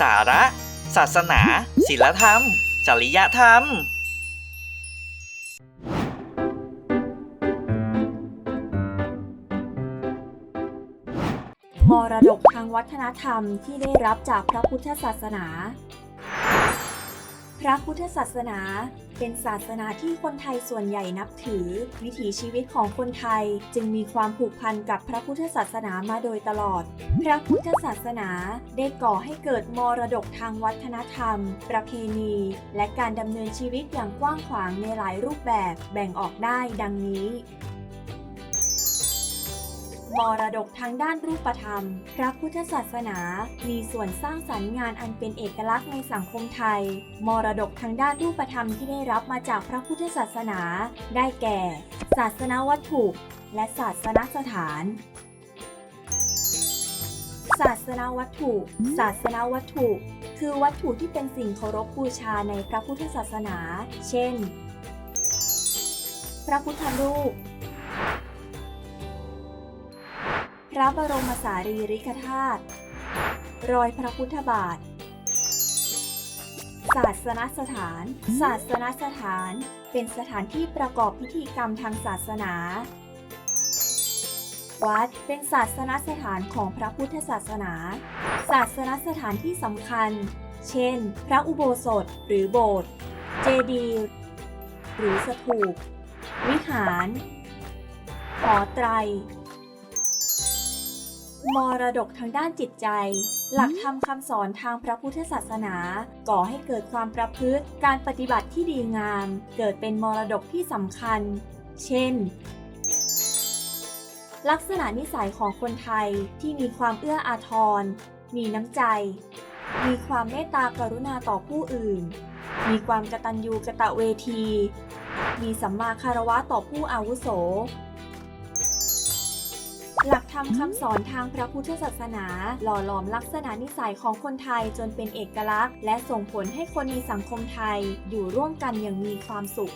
สาระ ศาสนาศิลธรรม จริยธรรม มรดกทางวัฒนธรรมที่ได้รับจากพระพุทธศาสนา พระพุทธศาสนาเป็นศาสนาที่คนไทยส่วนใหญ่นับถือ วิถีชีวิตของคนไทยจึงมีความผูกพันกับพระพุทธศาสนามาโดยตลอด พระพุทธศาสนาได้ก่อให้เกิดมรดกทางวัฒนธรรม ประเพณี และการดำเนินชีวิตอย่างกว้างขวางในหลายรูปแบบแบ่งออกได้ดังนี้ มรดกทางด้านรูปธรรม พระพุทธศาสนา มีส่วนสร้างสรรค์งานอันเป็นเอกลักษณ์ในสังคมไทย มรดกทางด้านรูปธรรมที่ได้รับมาจากพระพุทธศาสนา ได้แก่ ศาสนวัตถุ และศาสนสถานศาสนวัตถุ ศาสนวัตถุ คือวัตถุที่เป็นสิ่งเคารพบูชาในพระพุทธศาสนา เช่น พระพุทธรูป ระบรมสารีริกธาตุ รอยพระพุทธบาท ศาสนสถาน ศาสนสถาน เป็นสถานที่ประกอบพิธีกรรมทางศาสนา วัดเป็นศาสนสถานของพระพุทธศาสนา ศาสนสถานที่สำคัญ เช่น พระอุโบสถหรือโบสถ์ เจดีย์หรือสถูป วิหารหอไตร มรดกทางด้านจิตใจ หลักธรรมคำสอนทางพระพุทธศาสนา ก่อให้เกิดความประพฤติการปฏิบัติที่ดีงาม เกิดเป็นมรดกที่สำคัญ เช่น ลักษณะนิสัยของคนไทยที่มีความเอื้ออาทร มีน้ำใจ มีความเมตตากรุณาต่อผู้อื่น มีความกตัญญูกะตะเวที มีสัมมาคารวะต่อผู้อาวุโส หลักธรรมคำสอนทางพระพุทธศาสนา หล่อหลอมลักษณะนิสัยของคนไทยจนเป็นเอกลักษณ์ และส่งผลให้คนในสังคมไทยอยู่ร่วมกันอย่างมีความสุข